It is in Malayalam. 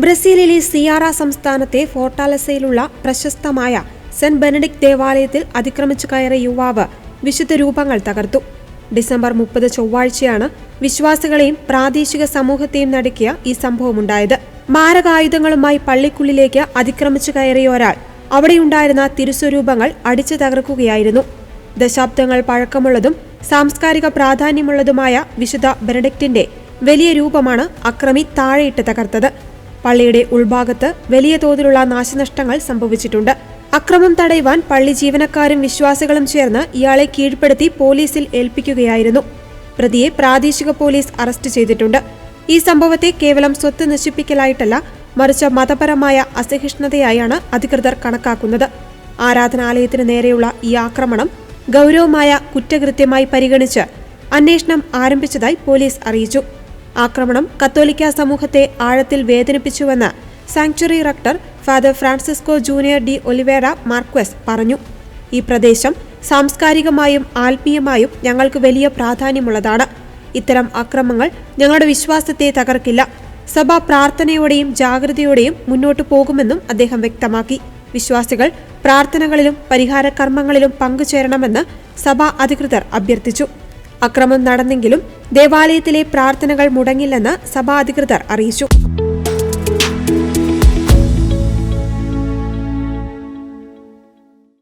ബ്രസീലിലെ സിയാറ സംസ്ഥാനത്തെ ഫോർട്ടാലസയിലുള്ള പ്രശസ്തമായ സെന്റ് ബെനഡിക് ദേവാലയത്തിൽ അതിക്രമിച്ചു കയറിയ യുവാവ് വിശുദ്ധ രൂപങ്ങൾ തകർത്തു. ഡിസംബർ മുപ്പത് ചൊവ്വാഴ്ചയാണ് വിശ്വാസികളെയും പ്രാദേശിക സമൂഹത്തെയും നടുക്കിയ ഈ സംഭവമുണ്ടായത്. മാരകായുധങ്ങളുമായി പള്ളിക്കുള്ളിലേക്ക് അതിക്രമിച്ചു കയറിയ ഒരാൾ അവിടെയുണ്ടായിരുന്ന തിരുസ്വരൂപങ്ങൾ അടിച്ചു തകർക്കുകയായിരുന്നു. ദശാബ്ദങ്ങൾ പഴക്കമുള്ളതും സാംസ്കാരിക പ്രാധാന്യമുള്ളതുമായ വിശുദ്ധ ബെനഡിക്റ്റിന്റെ വലിയ രൂപമാണ് അക്രമി താഴെയിട്ട് തകർത്തത്. പള്ളിയുടെ ഉൾഭാഗത്ത് വലിയ തോതിലുള്ള നാശനഷ്ടങ്ങൾ സംഭവിച്ചിട്ടുണ്ട്. അക്രമം തടയുവാൻ പള്ളി ജീവനക്കാരും വിശ്വാസികളും ചേർന്ന് ഇയാളെ കീഴ്പ്പെടുത്തി പോലീസിൽ ഏൽപ്പിക്കുകയായിരുന്നു. പ്രതിയെ പ്രാദേശിക പോലീസ് അറസ്റ്റ് ചെയ്തിട്ടുണ്ട്. ഈ സംഭവത്തെ കേവലം സ്വത്ത് നശിപ്പിക്കലായിട്ടല്ല മറിച്ച് മതപരമായ അസഹിഷ്ണുതയായാണ് അധികൃതർ കണക്കാക്കുന്നത്. ആരാധനാലയത്തിന് നേരെയുള്ള ഈ ആക്രമണം ഗൗരവമായ കുറ്റകൃത്യമായി പരിഗണിച്ച് അന്വേഷണം ആരംഭിച്ചതായി പോലീസ് അറിയിച്ചു. ആക്രമണം കത്തോലിക്ക സമൂഹത്തെ ആഴത്തിൽ വേദനിപ്പിച്ചുവെന്ന് sanctuary rector father Francisco junior de Oliveira Marques പറഞ്ഞു. ഈ പ്രദേശം സാംസ്കാരികമായും ആത്മീയമായും ഞങ്ങൾക്ക് വലിയ പ്രാധാന്യമുള്ളതാണ്. ഇത്തരം അക്രമങ്ങൾ ഞങ്ങളുടെ വിശ്വാസത്തെ തകർക്കില്ല. സഭ പ്രാർത്ഥനയോടെയും ജാഗ്രതയോടെയും മുന്നോട്ടു പോകുമെന്നും അദ്ദേഹം വ്യക്തമാക്കി. വിശ്വാസികൾ പ്രാർത്ഥനകളിലും പരിഹാര കർമ്മങ്ങളിലും പങ്കുചേരണമെന്ന് സഭാ അധികൃതർ അഭ്യർത്ഥിച്ചു. അക്രമം നടന്നെങ്കിലും ദേവാലയത്തിലെ പ്രാർത്ഥനകൾ മുടങ്ങില്ലെന്ന് സഭാ അധികൃതർ അറിയിച്ചു.